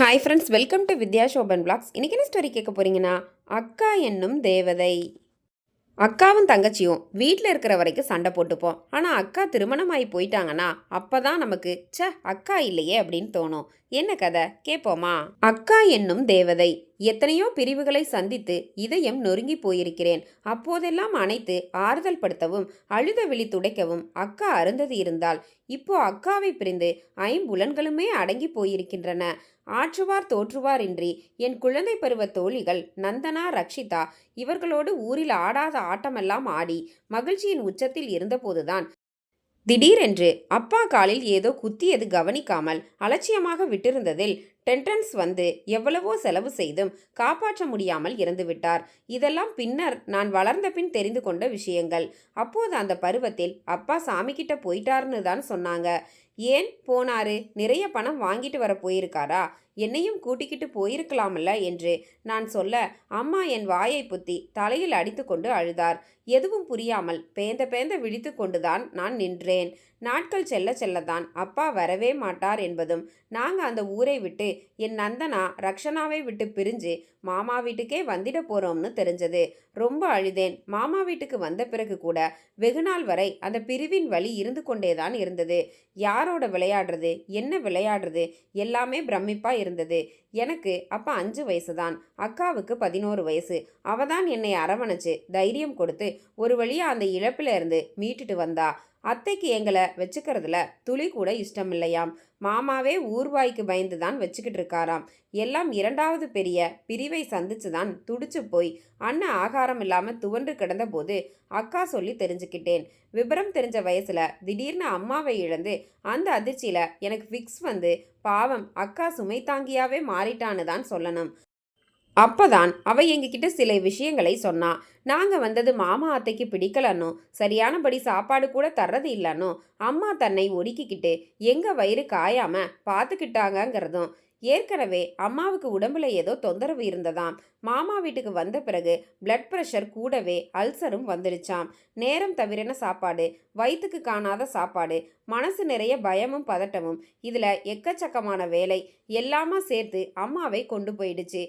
Hi friends welcome to Vidya Shoban blogs இன்னைக்கு என்ன story கேட்க போகிறீங்கன்னா அக்கா என்னும் தேவதை. அக்காவும் தங்கச்சியும் வீட்டில் இருக்கிற வரைக்கும் சண்டை போட்டுப்போம். ஆனால் அக்கா திருமணமாகி போயிட்டாங்கன்னா அப்போ தான் நமக்கு ச அக்கா இல்லையே அப்படின்னு தோணும். என்ன கதை? கேட்போமா அக்கா என்னும் தேவதை. எத்தனையோ பிரிவுகளை சந்தித்து இதயம் நொறுங்கி போயிருக்கிறேன். அப்போதெல்லாம் அனைத்து ஆறுதல் படுத்தவும் அழுத விழி துடைக்கவும் அக்கா அருந்ததி இருந்தால் இப்போ அக்காவை பிரிந்து ஐம்புலன்களுமே அடங்கி போயிருக்கின்றன. ஆற்றுவார் தோற்றுவார் இன்றி என் குழந்தை பருவ தோழிகள் நந்தனா ரக்ஷிதா இவர்களோடு ஊரில் ஆடாத ஆட்டமெல்லாம் ஆடி மகிழ்ச்சியின் உச்சத்தில் இருந்தபோதுதான் திடீரென்று அப்பா காலில் ஏதோ குத்தியது கவனிக்காமல் அலட்சியமாக விட்டிருந்ததில் டென்டன்ஸ் வந்து எவ்வளவோ செலவு செய்தும் காப்பாற்ற முடியாமல் இறந்துவிட்டார். இதெல்லாம் பின்னர் நான் வளர்ந்த பின் தெரிந்து கொண்ட விஷயங்கள். அப்போது அந்த பருவத்தில் அப்பா சாமி கிட்ட போயிட்டாருன்னு தான் சொன்னாங்க. ஏன் போனாரு? நிறைய பணம் வாங்கிட்டு வர போயிருக்காரா? என்னையும் கூட்டிக்கிட்டு போயிருக்கலாம்ல? என்று நான் சொல்ல அம்மா என் வாயை புத்தி தலையில் அடித்துக்கொண்டு அழுதார். எதுவும் புரியாமல் பேந்த பேந்த விழித்து கொண்டுதான் நான் நின்றேன். நாட்கள் செல்ல செல்லத்தான் அப்பா வரவே மாட்டார் என்பதும் நாங்கள் அந்த ஊரை விட்டு என் நந்தனா ரக்ஷனாவை விட்டு பிரிஞ்சு மாமா வீட்டுக்கே வந்திட போறோம்னு தெரிஞ்சது. ரொம்ப அழுதேன். மாமா வீட்டுக்கு வந்த பிறகு கூட வெகு நாள் வரை அந்த பிரிவின் வழி இருந்து கொண்டேதான் இருந்தது. யாரோட விளையாடுறது? என்ன விளையாடுறது? எல்லாமே பிரமிப்பா இருந்தது. எனக்கு அப்போ அஞ்சு வயசு தான் அக்காவுக்கு பதினோரு வயசு. அவ தான் என்னை அரவணைச்சு தைரியம் கொடுத்து ஒரு வழியா அந்த இழப்பில இருந்து மீட்டுட்டு வந்தா. அத்தைக்கு எங்களை வச்சுக்கிறதுல துளி கூட இஷ்டம் இல்லையாம் மாமாவே ஊர்வாய்க்கு பயந்து தான் வச்சுக்கிட்டு இருக்காராம். எல்லாம் இரண்டாவது பெரிய பிரிவை சந்திச்சு தான் துடிச்சு போய் அண்ணன் ஆகாரம் இல்லாமல் துவண்டு கிடந்த போது அக்கா சொல்லி தெரிஞ்சுக்கிட்டேன். விபரம் தெரிஞ்ச வயசுல திடீர்னு அம்மாவை இழந்து அந்த அதிர்ச்சியில எனக்கு ஃபிக்ஸ் வந்து பாவம் அக்கா சுமை தாங்கியாவே மாறிட்டான்னு தான் சொல்லணும். அப்பதான் அவ எங்ககிட்ட சில விஷயங்களை சொன்னா நாங்க வந்தது மாமா அத்தைக்கு பிடிக்கலன்னோ சரியானபடி சாப்பாடு கூட தர்றது இல்லைன்னோ அம்மா தன்னை ஒடுக்கிக்கிட்டு எங்க வயிறு காயாம பார்த்துக்கிட்டாங்கங்கிறதும் ஏற்கனவே அம்மாவுக்கு உடம்புல ஏதோ தொந்தரவு இருந்ததாம். மாமா வீட்டுக்கு வந்த பிறகு பிளட் ப்ரெஷர் கூடவே அல்சரும் வந்துடுச்சாம். நேரம் தவிரன சாப்பாடு வயிற்றுக்கு காணாத சாப்பாடு மனசு நிறைய பயமும் பதட்டமும் இதில் எக்கச்சக்கமான வேலை எல்லாமா சேர்த்து அம்மாவை கொண்டு போயிடுச்சு.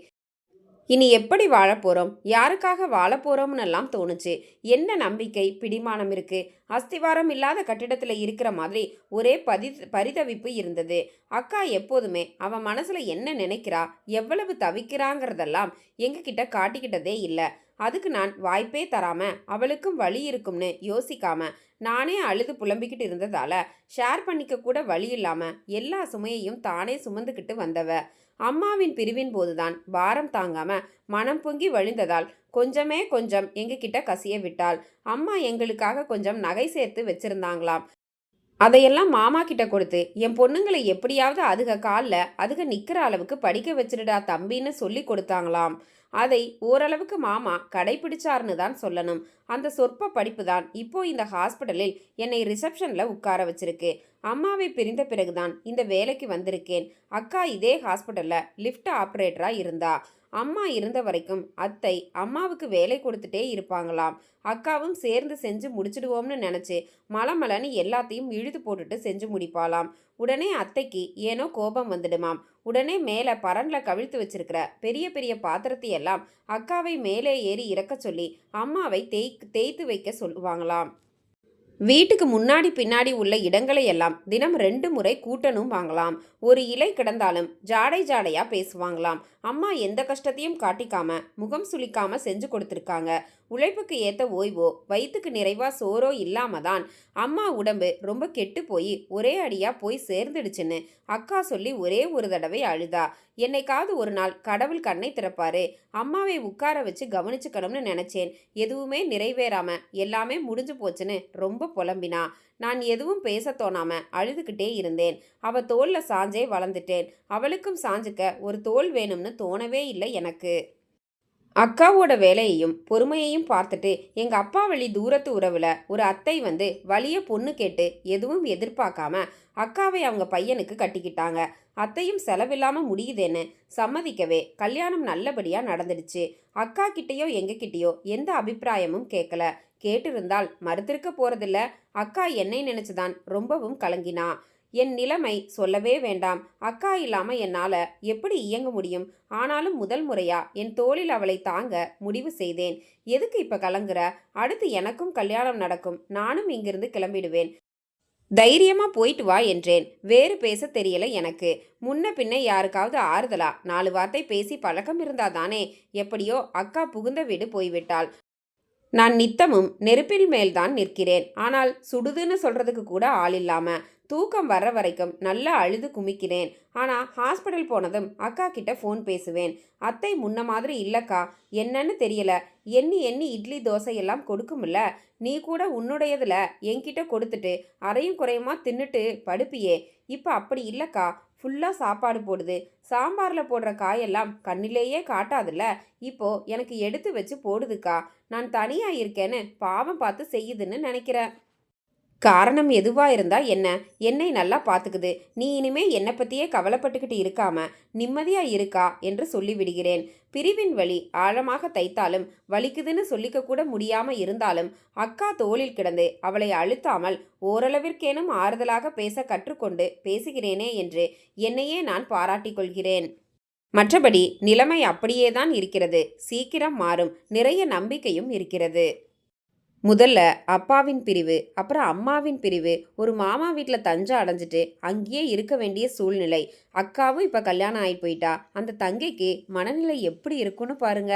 இனி எப்படி வாழப்போகிறோம் யாருக்காக வாழப்போகிறோம்னெல்லாம் எல்லாம் தோணுச்சு. என்ன நம்பிக்கை பிடிமானம் இருக்குது அஸ்திவாரம் இல்லாத கட்டிடத்தில் இருக்கிற மாதிரி ஒரே பதி பரிதவிப்பு இருந்தது. அக்கா எப்போதுமே அவன் மனசில் என்ன நினைக்கிறா? எவ்வளவு தவிக்கிறாங்கிறதெல்லாம் எங்ககிட்ட காட்டிக்கிட்டதே இல்லை. அதுக்கு நான் வாய்ப்பே தராம அவளுக்கும் வழி இருக்கும்னு யோசிக்காம நானே அழுது புலம்பிக்கிட்டு இருந்ததால ஷேர் பண்ணிக்க கூட வழி இல்லாம எல்லா சுமையையும் தானே சுமந்துக்கிட்டு வந்தவ. அம்மாவின் பிரிவின் போதுதான் பாரம் தாங்காம மனம் பொங்கி வழிந்ததால் கொஞ்சமே கொஞ்சம் எங்ககிட்ட கசிய விட்டாள். அம்மா எங்களுக்காக கொஞ்சம் நகை சேர்த்து வச்சிருந்தாங்களாம். அதையெல்லாம் மாமா கிட்ட கொடுத்து என் பொண்ணுங்களை எப்படியாவது அதுக காலில் அதுக நிற்கிற அளவுக்கு படிக்க வச்சிருடா தம்பின்னு சொல்லி கொடுத்தாங்களாம். அதை ஓரளவுக்கு மாமா கடைபிடிச்சார்னு தான் சொல்லணும். அந்த சொற்ப படிப்பு தான் இப்போ இந்த ஹாஸ்பிட்டலில் என்னை ரிசப்ஷனில் உட்கார வச்சிருக்கு. அம்மாவை பிரிந்த பிறகுதான் இந்த வேலைக்கு வந்திருக்கேன். அக்கா இதே ஹாஸ்பிட்டலில் லிஃப்ட் ஆப்ரேட்டராக இருந்தா. அம்மா இருந்த வரைக்கும் அத்தை அம்மாவுக்கு வேலை கொடுத்துட்டே இருப்பாங்களாம். அக்காவும் சேர்ந்து செஞ்சு முடிச்சிடுவோம்னு நினச்சி மலமலன்னு எல்லாத்தையும் இழுத்து போட்டுட்டு செஞ்சு முடிப்பாளாம். உடனே அத்தைக்கு ஏனோ கோபம் வந்துடுமாம். உடனே மேலே பரனில் கவிழ்த்து வச்சிருக்கிற பெரிய பெரிய பாத்திரத்தை எல்லாம் அக்காவை மேலே ஏறி இறக்க சொல்லி அம்மாவை தேய் தேய்த்து வைக்க சொல்லுவாங்களாம். வீட்டுக்கு முன்னாடி பின்னாடி உள்ள இடங்களை எல்லாம் தினம் ரெண்டு முறை கூட்டணும் வாங்கலாம். ஒரு இலை கிடந்தாலும் ஜாடை ஜாடையா பேசுவாங்களாம். அம்மா எந்த கஷ்டத்தையும் காட்டிக்காம முகம் சுளிக்காம செஞ்சு கொடுத்துருக்காங்க. உழைப்புக்கு ஏத்த ஓய்வோ வயிற்றுக்கு நிறைவா சோறோ இல்லாம தான் அம்மா உடம்பு ரொம்ப கெட்டு போய் ஒரே அடியா போய் சேர்ந்துடுச்சுன்னு அக்கா சொல்லி ஒரே ஒரு தடவை அழுதா. என்னைக்காவது ஒரு நாள் கடவுள் கண்ணை திறப்பாரு. அம்மாவை உட்கார வச்சு கவனிச்சுக்கணும்னு நினைச்சேன். எதுவுமே நிறைவேறாம எல்லாமே முடிஞ்சு போச்சுன்னு ரொம்ப புலம்பினா நான் எதுவும் பேச தோணாம அழுதுகிட்டே இருந்தேன். அவ தோல்ல சாஞ்சே வளர்ந்துட்டேன். அவளுக்கும் சாஞ்சுக்க ஒரு தோல் வேணும்னு தோணவே இல்லை எனக்கு. அக்காவோட வேலையையும் பொறுமையையும் பார்த்துட்டு எங்க அப்பா வழி தூரத்து உறவுல ஒரு அத்தை வந்து வலிய பொண்ணு கேட்டு எதுவும் எதிர்பார்க்காம அக்காவை அவங்க பையனுக்கு கட்டிக்கிட்டாங்க. அத்தையும் செலவில்லாம முடியுதேன்னு சம்மதிக்கவே கல்யாணம் நல்லபடியா நடந்துடுச்சு. அக்கா கிட்டேயோ எங்க கிட்டேயோ எந்த அபிப்பிராயமும் கேட்கல கேட்டிருந்தால் மறுத்திருக்க போறதில்ல. அக்கா என்னை நினைச்சுதான் ரொம்பவும் கலங்கினா. என் நிலைமை சொல்லவே வேண்டாம். அக்கா இல்லாம என்னால எப்படி இயங்க முடியும்? ஆனாலும் முதல் முறையா என் தோளில் அவளை தாங்க முடிவு செய்தேன். எதுக்கு இப்ப கலங்குற? அடுத்து எனக்கும் கல்யாணம் நடக்கும். நானும் இங்கிருந்து கிளம்பிடுவேன். தைரியமா போயிட்டு வா என்றேன். வேறு பேச தெரியல எனக்கு. முன்ன பின்ன யாருக்காவது ஆறுதலா? நாலு வார்த்தை பேசி பழக்கம் இருந்தாதானே? எப்படியோ அக்கா புகுந்த வீடு போய்விட்டாள். நான் நித்தமும் நெருப்பில் மேல்தான் நிற்கிறேன். ஆனால் சுடுதுன்னு சொல்றதுக்கு கூட ஆள் இல்லாம தூக்கம் வர்ற வரைக்கும் நல்லா அழுது குமிக்கிறேன். ஆனால் ஹாஸ்பிட்டல் போனதும் அக்கா கிட்ட ஃபோன் பேசுவேன். அத்தை முன்ன மாதிரி இல்லைக்கா என்னன்னு தெரியல. எண்ணி எண்ணி இட்லி தோசை எல்லாம் கொடுக்கும்ல. நீ கூட உன்னுடையதில் என்கிட்ட கொடுத்துட்டு அரையும் குறையுமா தின்னுட்டு படுப்பியே. இப்போ அப்படி இல்லைக்கா ஃபுல்லாக சாப்பாடு போடுது. சாம்பாரில் போடுற காயெல்லாம் கண்ணிலேயே காட்டாதுல்ல? இப்போ எனக்கு எடுத்து வச்சு போடுதுக்கா. நான் தனியாக இருக்கேன்னு பாவம் பார்த்து செய்யுதுன்னு நினைக்கிறேன். காரணம் எதுவாக இருந்தால் என்ன? என்னை நல்லா பார்த்துக்குது நீ இனிமே என்னை பற்றியே கவலைப்பட்டுக்கிட்டு இருக்காம நிம்மதியாக இருக்கா? என்று சொல்லிவிடுகிறேன் பிரிவின் வலி ஆழமாக தைத்தாலும் வலிக்குதுன்னு சொல்லிக்க கூட முடியாம இருந்தாலும் அக்கா தோளில் கிடந்து அவளை அழுத்தாமல் ஓரளவிற்கேனும் ஆறுதலாக பேச கற்றுக்கொண்டு பேசுகிறேனே என்று என்னையே நான் பாராட்டிக் கொள்கிறேன். மற்றபடி நிலைமை அப்படியேதான் இருக்கிறது. சீக்கிரம் மாறும். நிறைய நம்பிக்கையும் இருக்கிறது. முதல்ல அப்பாவின் பிரிவு அப்புறம் அம்மாவின் பிரிவு. ஒரு மாமா வீட்டில் தஞ்சம் அடைஞ்சிட்டு அங்கேயே இருக்க வேண்டிய சூழ்நிலை. அக்காவும் இப்போ கல்யாணம் ஆகி போயிட்டா. அந்த தங்கைக்கு மனநிலை எப்படி இருக்குன்னு பாருங்க.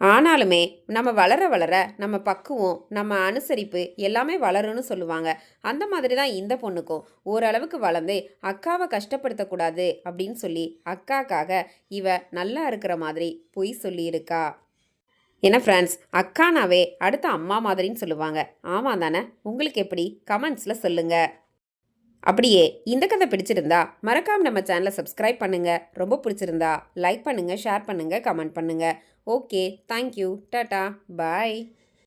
ஆனாலுமே நம்ம வளர வளர நம்ம பக்குவம் நம்ம அனுசரிப்பு எல்லாமே வளரும்னு சொல்லுவாங்க. அந்த மாதிரி தான் இந்த பொண்ணுக்கும். ஓரளவுக்கு வளர்ந்து அக்காவை கஷ்டப்படுத்தக்கூடாது அப்படின்னு சொல்லி அக்காக்காக இவ நல்லா இருக்கிற மாதிரி பொய் சொல்லியிருக்கா. என்ன ஃப்ரெண்ட்ஸ் அக்கானாவே அடுத்த அம்மா மாதிரின்னு சொல்லுவாங்க. ஆமாம் தானே? உங்களுக்கு எப்படி? கமெண்ட்ஸில் சொல்லுங்கள் அப்படியே இந்த கதை பிடிச்சிருந்தா மறக்காம நம்ம சேனலை சப்ஸ்கிரைப் பண்ணுங்க. ரொம்ப பிடிச்சிருந்தா லைக் பண்ணுங்க ஷேர் பண்ணுங்க கமெண்ட் பண்ணுங்க. ஓகே தேங்க்யூ டாட்டா பாய்